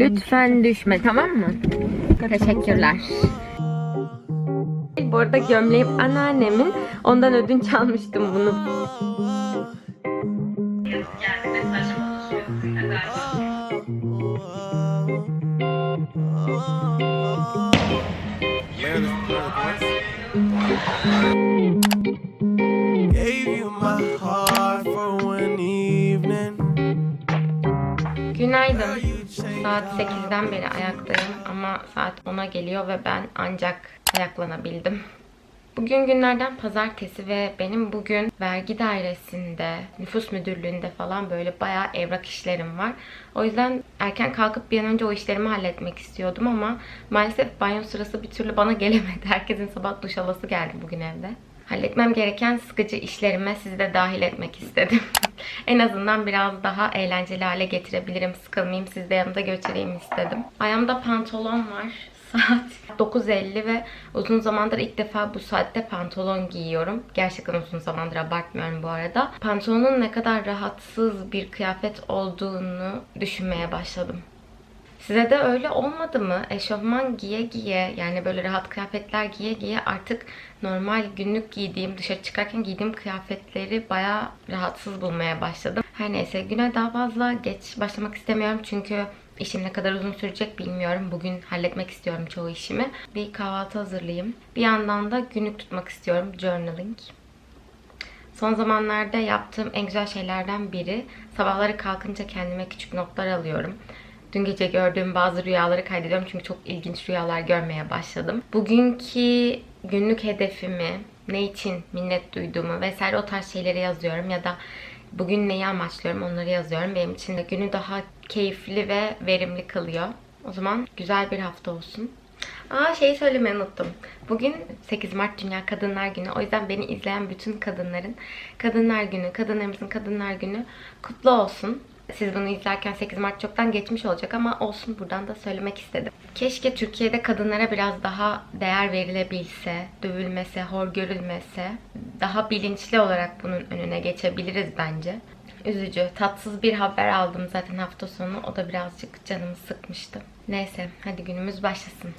Lütfen düşme tamam mı? Teşekkürler. Bu arada gömleğim anneannemin. Ondan ödünç almıştım bunu. Saat 8'den beri ayaktayım ama saat 10'a geliyor ve ben ancak ayaklanabildim. Bugün günlerden pazartesi ve benim bugün vergi dairesinde, nüfus müdürlüğünde falan böyle bayağı evrak işlerim var. O yüzden erken kalkıp bir an önce o işlerimi halletmek istiyordum ama maalesef banyo sırası bir türlü bana gelemedi. Herkesin sabah duş alası geldi bugün evde. Halletmem gereken sıkıcı işlerime sizi de dahil etmek istedim. en azından biraz daha eğlenceli hale getirebilirim. Sıkılmayayım, siz de yanımda götüreyim istedim. Ayağımda pantolon var. Saat 9.50 ve uzun zamandır ilk defa bu saatte pantolon giyiyorum. Gerçekten uzun zamandır abartmıyorum bu arada. Pantolonun ne kadar rahatsız bir kıyafet olduğunu düşünmeye başladım. Size de öyle olmadı mı? Eşofman giye giye yani böyle rahat kıyafetler giye giye artık normal günlük giydiğim, dışarı çıkarken giydiğim kıyafetleri bayağı rahatsız bulmaya başladım. Her neyse güne daha fazla geç başlamak istemiyorum çünkü işim ne kadar uzun sürecek bilmiyorum. Bugün halletmek istiyorum çoğu işimi. Bir kahvaltı hazırlayayım. Bir yandan da günlük tutmak istiyorum. Journaling. Son zamanlarda yaptığım en güzel şeylerden biri sabahları kalkınca kendime küçük notlar alıyorum. Dün gece gördüğüm bazı rüyaları kaydediyorum çünkü çok ilginç rüyalar görmeye başladım. Bugünkü günlük hedefimi, ne için minnet duyduğumu vesaire o tarz şeyleri yazıyorum ya da bugün neyi amaçlıyorum onları yazıyorum. Benim için de günü daha keyifli ve verimli kılıyor. O zaman güzel bir hafta olsun. Aa şeyi söylemeyi unuttum. Bugün 8 Mart Dünya Kadınlar Günü. O yüzden beni izleyen bütün kadınların Kadınlar Günü, kadınlarımızın Kadınlar Günü kutlu olsun. Siz bunu izlerken 8 Mart çoktan geçmiş olacak ama olsun buradan da söylemek istedim. Keşke Türkiye'de kadınlara biraz daha değer verilebilse, dövülmese, hor görülmese, daha bilinçli olarak bunun önüne geçebiliriz bence. Üzücü, tatsız bir haber aldım zaten hafta sonu. O da birazcık canımı sıkmıştı. Neyse, hadi günümüz başlasın.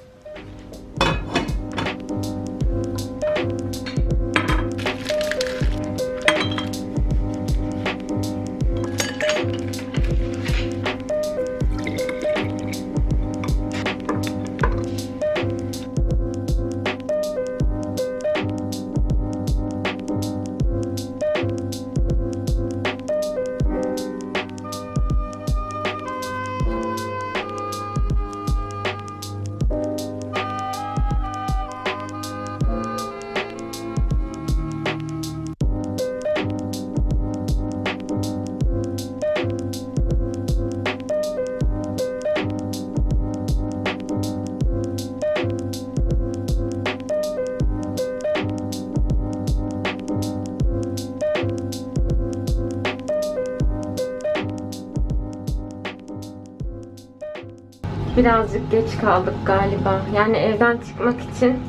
Birazcık geç kaldık galiba. Yani evden çıkmak için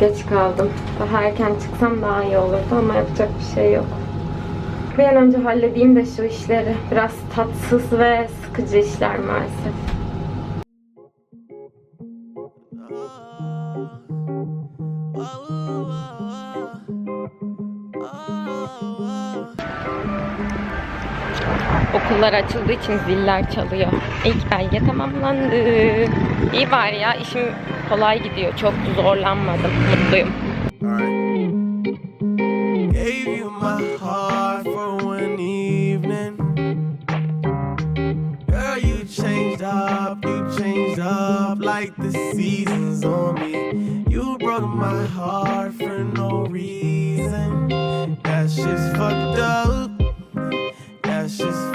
geç kaldım. Daha erken çıksam daha iyi olurdu ama yapacak bir şey yok. Bir an önce halledeyim de şu işleri. Biraz tatsız ve sıkıcı işler maalesef. Okullar açıldığı için ziller çalıyor. İlk belge tamamlandı. İyi var ya işim kolay gidiyor. Çok zorlanmadım. Mutluyum. Like the seasons on me. You broke my heart for no reason. That shit's fucked up.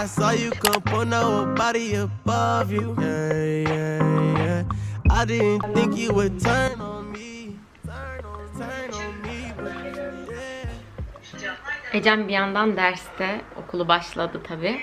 I saw you couldn't put nobody above you. Yeah, yeah, yeah. I didn't think you would turn on me. Turn on, turn on me, yeah. Ecem bir yandan derste, okulu başladı tabi.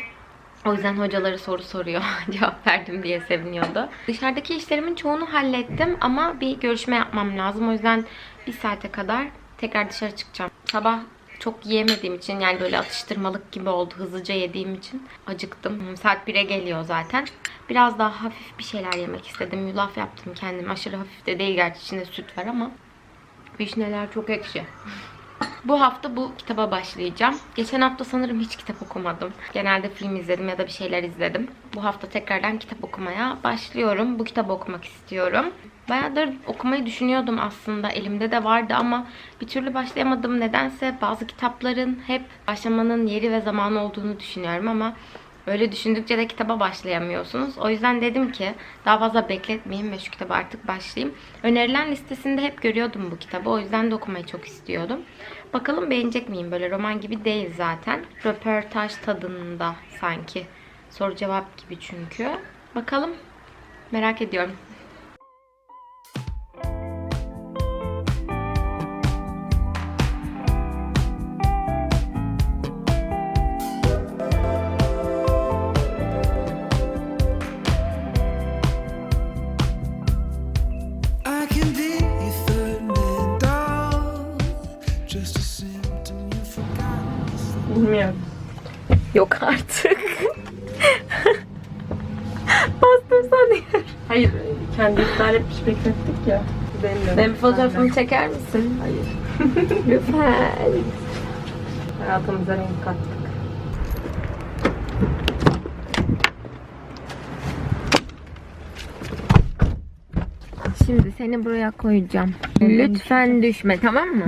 O yüzden hocaları soru soruyor. Cevap verdim diye seviniyordu. Dışarıdaki işlerimin çoğunu hallettim ama bir görüşme yapmam lazım. O yüzden bir saate kadar tekrar dışarı çıkacağım. Sabah çok yiyemediğim için yani böyle atıştırmalık gibi oldu. Hızlıca yediğim için acıktım. Saat 1'e geliyor zaten. Biraz daha hafif bir şeyler yemek istedim. Yulaf yaptım kendim. Aşırı hafif de değil gerçi içinde süt var ama vişneler çok ekşi. Bu hafta bu kitaba başlayacağım. Geçen hafta sanırım hiç kitap okumadım. Genelde film izledim ya da bir şeyler izledim. Bu hafta tekrardan kitap okumaya başlıyorum. Bu kitabı okumak istiyorum. Bayağıdır okumayı düşünüyordum aslında. Elimde de vardı ama bir türlü başlayamadım. Nedense bazı kitapların hep başlamanın yeri ve zamanı olduğunu düşünüyorum ama Öyle düşündükçe de kitaba başlayamıyorsunuz. O yüzden dedim ki daha fazla bekletmeyeyim ve şu kitaba artık başlayayım. Önerilen listesinde hep görüyordum bu kitabı. O yüzden de okumayı çok istiyordum. Bakalım beğenecek miyim? Böyle roman gibi değil zaten. Röportaj tadında sanki. Soru cevap gibi çünkü. Bakalım. Merak ediyorum. Yok artık. Bastım sanıyorum. Hayır, kendi iptal etmiş beklettik ya. Benim Benim fotoğrafımı çeker misin? Hayır. Lütfen. Hayatımıza renk kattık. Şimdi seni buraya koyacağım. Lütfen düşme tamam mı?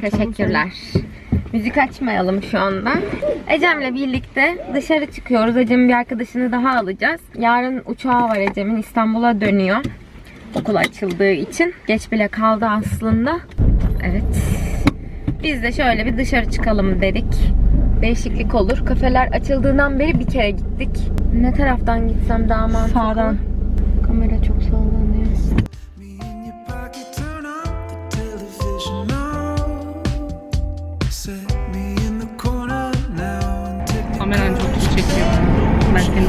Teşekkürler. Müzik açmayalım şu anda. Ecem'le birlikte dışarı çıkıyoruz. Ecem'in bir arkadaşını daha alacağız. Yarın uçağı var Ecem'in İstanbul'a dönüyor. Okul açıldığı için. Geç bile kaldı aslında. Evet. Biz de şöyle bir dışarı çıkalım dedik. Değişiklik olur. Kafeler açıldığından beri bir kere gittik. Ne taraftan gitsem daha mantıklı? Sağdan. Kamera çok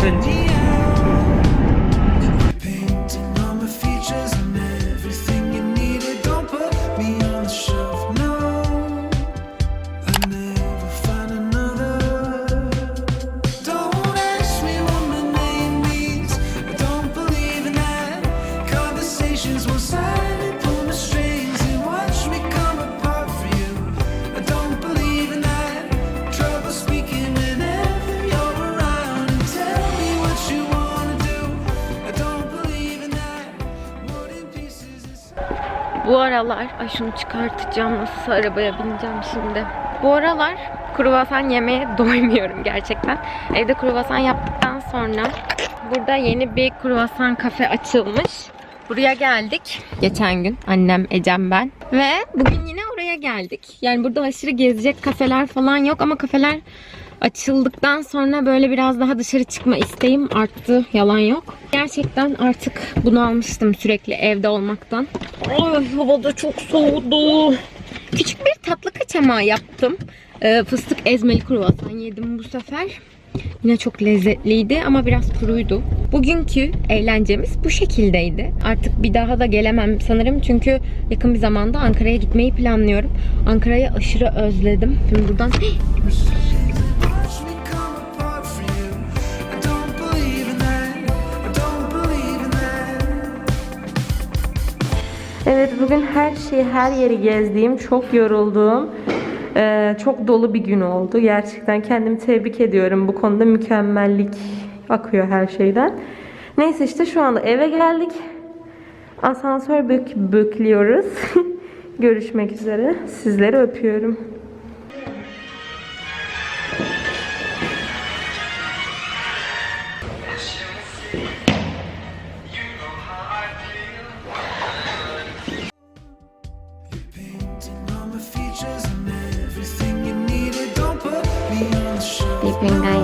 Ben seni Bu aralar, ay şunu çıkartacağım nasıl arabaya bineceğim şimdi. Bu aralar kruvasan yemeye doymuyorum gerçekten. Evde kruvasan yaptıktan sonra burada yeni bir kruvasan kafe açılmış. Buraya geldik. Geçen gün annem, Ecem ben. Ve bugün yine oraya geldik. Yani burada aşırı gezecek kafeler falan yok ama kafeler açıldıktan sonra böyle biraz daha dışarı çıkma isteğim arttı. Yalan yok. Gerçekten artık bunu almıştım sürekli evde olmaktan. Ay havada çok soğudu. Küçük bir tatlı kaçamağı yaptım. Ee, fıstık ezmeli kruvasan yedim bu sefer. Yine çok lezzetliydi ama biraz kuruydu. Bugünkü eğlencemiz bu şekildeydi. Artık bir daha da gelemem sanırım çünkü yakın bir zamanda Ankara'ya gitmeyi planlıyorum. Ankara'yı aşırı özledim. Şimdi buradan Evet bugün her şeyi her yeri gezdiğim, çok yoruldum. Ee, çok dolu bir gün oldu. Gerçekten kendimi tebrik ediyorum. Bu konuda mükemmellik akıyor her şeyden. Neyse işte şu anda eve geldik. Asansör bök böklüyoruz. Görüşmek üzere. Sizleri öpüyorum. mình thấy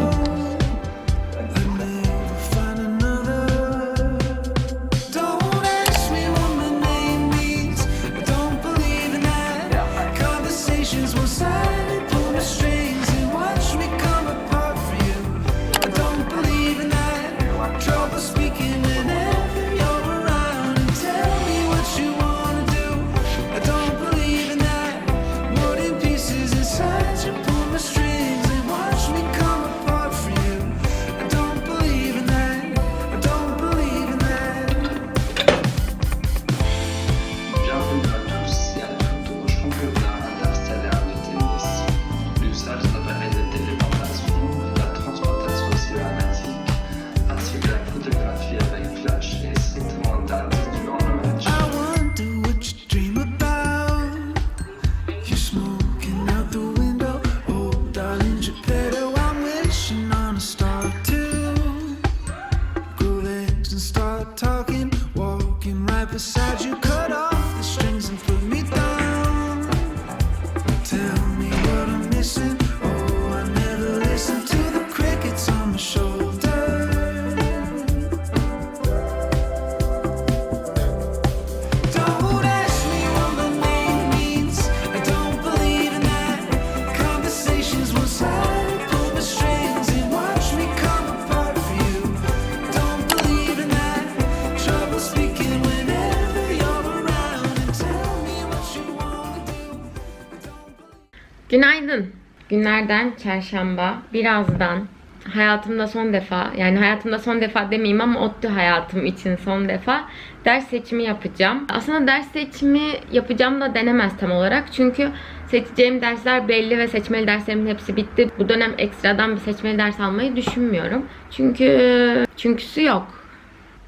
Günlerden çarşamba. Birazdan hayatımda son defa, yani hayatımda son defa demeyeyim ama ODTÜ hayatım için son defa ders seçimi yapacağım. Aslında ders seçimi yapacağım da denemez tam olarak. Çünkü seçeceğim dersler belli ve seçmeli derslerimin hepsi bitti. Bu dönem ekstradan bir seçmeli ders almayı düşünmüyorum. Çünkü çünküsü yok.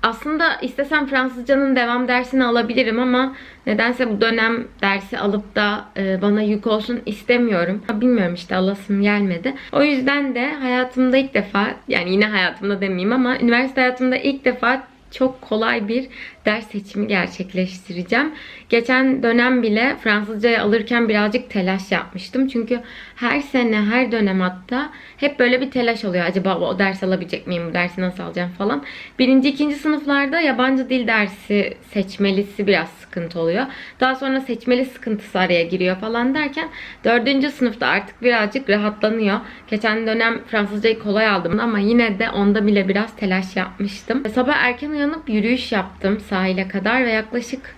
Aslında istesem Fransızcanın devam dersini alabilirim ama nedense bu dönem dersi alıp da e, bana yük olsun istemiyorum. Bilmiyorum işte alasım gelmedi. O yüzden de hayatımda ilk defa yani yine hayatımda demeyeyim ama üniversite hayatımda ilk defa çok kolay bir ders seçimi gerçekleştireceğim. Geçen dönem bile Fransızcayı alırken birazcık telaş yapmıştım. Çünkü her sene, her dönem hatta hep böyle bir telaş oluyor. Acaba o ders alabilecek miyim, bu dersi nasıl alacağım falan. Birinci, ikinci sınıflarda yabancı dil dersi seçmelisi biraz sıkıntı oluyor. Daha sonra seçmeli sıkıntısı araya giriyor falan derken dördüncü sınıfta artık birazcık rahatlanıyor. Geçen dönem Fransızcayı kolay aldım ama yine de onda bile biraz telaş yapmıştım. Sabah erken uyanıp yürüyüş yaptım sahile kadar ve yaklaşık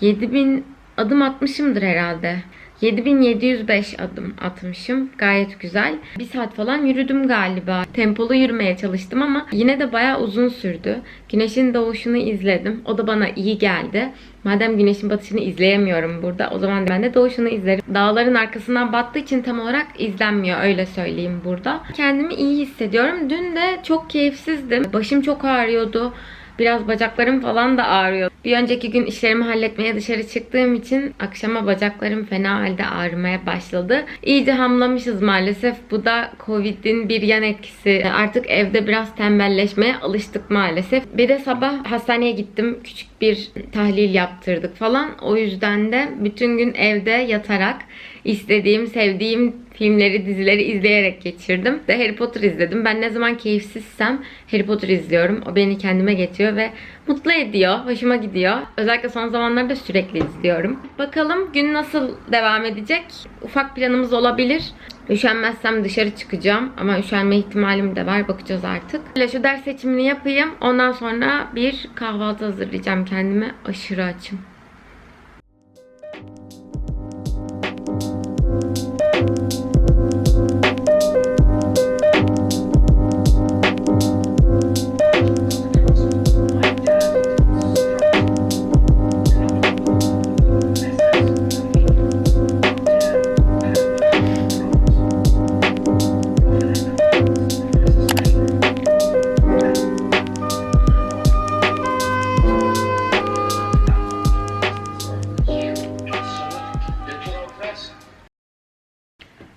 7000 adım atmışımdır herhalde. 7705 adım atmışım. Gayet güzel. Bir saat falan yürüdüm galiba. Tempolu yürümeye çalıştım ama yine de bayağı uzun sürdü. Güneşin doğuşunu izledim. O da bana iyi geldi. Madem güneşin batışını izleyemiyorum burada o zaman ben de doğuşunu izlerim. Dağların arkasından battığı için tam olarak izlenmiyor öyle söyleyeyim burada. Kendimi iyi hissediyorum. Dün de çok keyifsizdim. Başım çok ağrıyordu. Biraz bacaklarım falan da ağrıyor. Bir önceki gün işlerimi halletmeye dışarı çıktığım için akşama bacaklarım fena halde ağrımaya başladı. İyice hamlamışız maalesef. Bu da Covid'in bir yan etkisi. Artık evde biraz tembelleşmeye alıştık maalesef. Bir de sabah hastaneye gittim. Küçük bir tahlil yaptırdık falan. O yüzden de bütün gün evde yatarak istediğim, sevdiğim filmleri, dizileri izleyerek geçirdim. De Harry Potter izledim. Ben ne zaman keyifsizsem Harry Potter izliyorum. O beni kendime getiriyor ve mutlu ediyor. Hoşuma gidiyor. Özellikle son zamanlarda sürekli izliyorum. Bakalım gün nasıl devam edecek? Ufak planımız olabilir. Üşenmezsem dışarı çıkacağım ama üşenme ihtimalim de var. Bakacağız artık. Böyle şu ders seçimini yapayım. Ondan sonra bir kahvaltı hazırlayacağım kendime. Aşırı açım.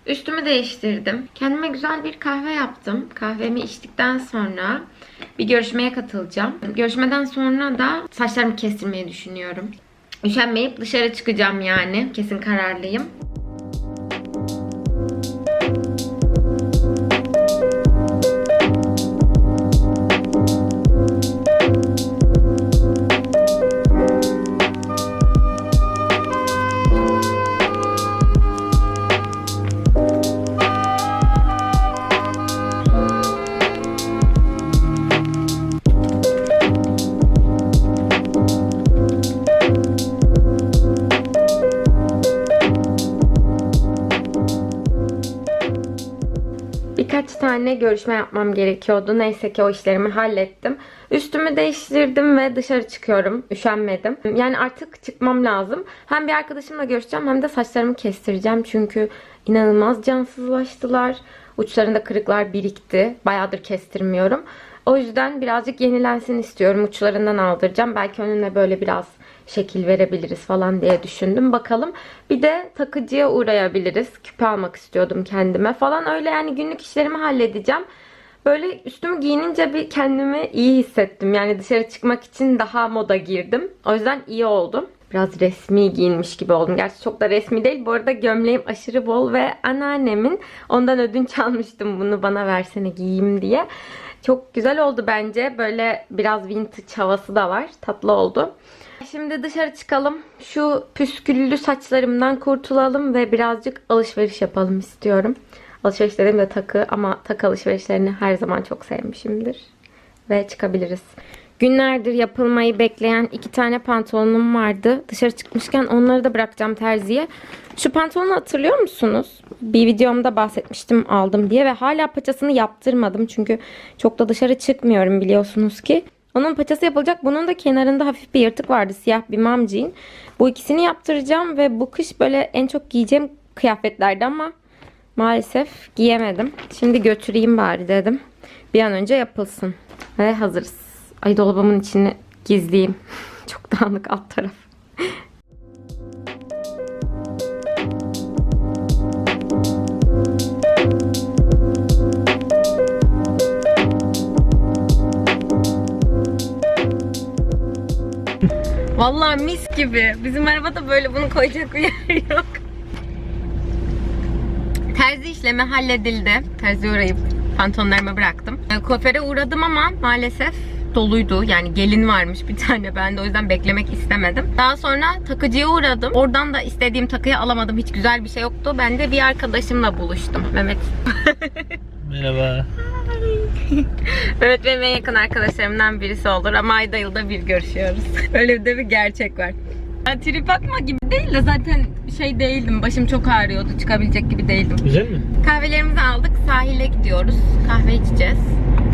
Üstümü değiştirdim. Kendime güzel bir kahve yaptım. Kahvemi içtikten sonra bir görüşmeye katılacağım. Görüşmeden sonra da saçlarımı kestirmeyi düşünüyorum. Üşenmeyip dışarı çıkacağım yani. Kesin kararlıyım. Görüşme yapmam gerekiyordu. Neyse ki o işlerimi hallettim. Üstümü değiştirdim ve dışarı çıkıyorum. Üşenmedim. Yani artık çıkmam lazım. Hem bir arkadaşımla görüşeceğim hem de saçlarımı kestireceğim. Çünkü inanılmaz cansızlaştılar. Uçlarında kırıklar birikti. Bayağıdır kestirmiyorum. O yüzden birazcık yenilensin istiyorum. Uçlarından aldıracağım. Belki önüne böyle biraz şekil verebiliriz falan diye düşündüm. Bakalım. Bir de takıcıya uğrayabiliriz. Küpe almak istiyordum kendime falan. Öyle yani günlük işlerimi halledeceğim. Böyle üstümü giyinince bir kendimi iyi hissettim. Yani dışarı çıkmak için daha moda girdim. O yüzden iyi oldu. Biraz resmi giyinmiş gibi oldum. Gerçi çok da resmi değil. Bu arada gömleğim aşırı bol ve anneannemin ondan ödünç almıştım bunu bana versene giyeyim diye. Çok güzel oldu bence. Böyle biraz vintage havası da var. Tatlı oldu. Şimdi dışarı çıkalım. Şu püsküllü saçlarımdan kurtulalım ve birazcık alışveriş yapalım istiyorum. Alışveriş dedim de takı ama takı alışverişlerini her zaman çok sevmişimdir. Ve çıkabiliriz. Günlerdir yapılmayı bekleyen iki tane pantolonum vardı. Dışarı çıkmışken onları da bırakacağım terziye. Şu pantolonu hatırlıyor musunuz? Bir videomda bahsetmiştim aldım diye ve hala paçasını yaptırmadım. Çünkü çok da dışarı çıkmıyorum biliyorsunuz ki. Onun paçası yapılacak. Bunun da kenarında hafif bir yırtık vardı. Siyah bir mom jean. Bu ikisini yaptıracağım ve bu kış böyle en çok giyeceğim kıyafetlerdi ama maalesef giyemedim. Şimdi götüreyim bari dedim. Bir an önce yapılsın. Ve hazırız. Ay dolabımın içini gizleyeyim. Çok dağınık alt taraf. Vallahi mis gibi. Bizim arabada böyle bunu koyacak bir yer yok. Terzi işlemi halledildi. Terzi uğrayıp pantolonlarımı bıraktım. E, Kuaföre uğradım ama maalesef doluydu. Yani gelin varmış bir tane. Ben de o yüzden beklemek istemedim. Daha sonra takıcıya uğradım. Oradan da istediğim takıyı alamadım. Hiç güzel bir şey yoktu. Ben de bir arkadaşımla buluştum. Mehmet. Merhaba. Mehmet benim en yakın arkadaşlarımdan birisi olur ama ayda yılda bir görüşüyoruz. Öyle de bir gerçek var. Ya, trip atma gibi değil de zaten şey değildim. Başım çok ağrıyordu. Çıkabilecek gibi değildim. Güzel mi? Kahvelerimizi aldık. Sahile gidiyoruz. Kahve içeceğiz.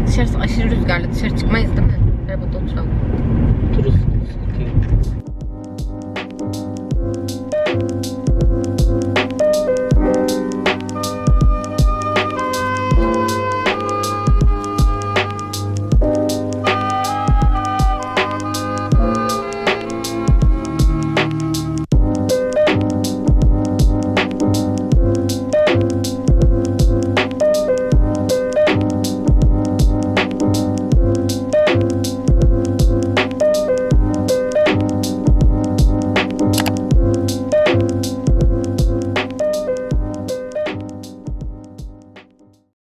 Dışarısı aşırı rüzgarlı. Dışarı çıkmayız değil mi? Arabada oturalım. Otururuz.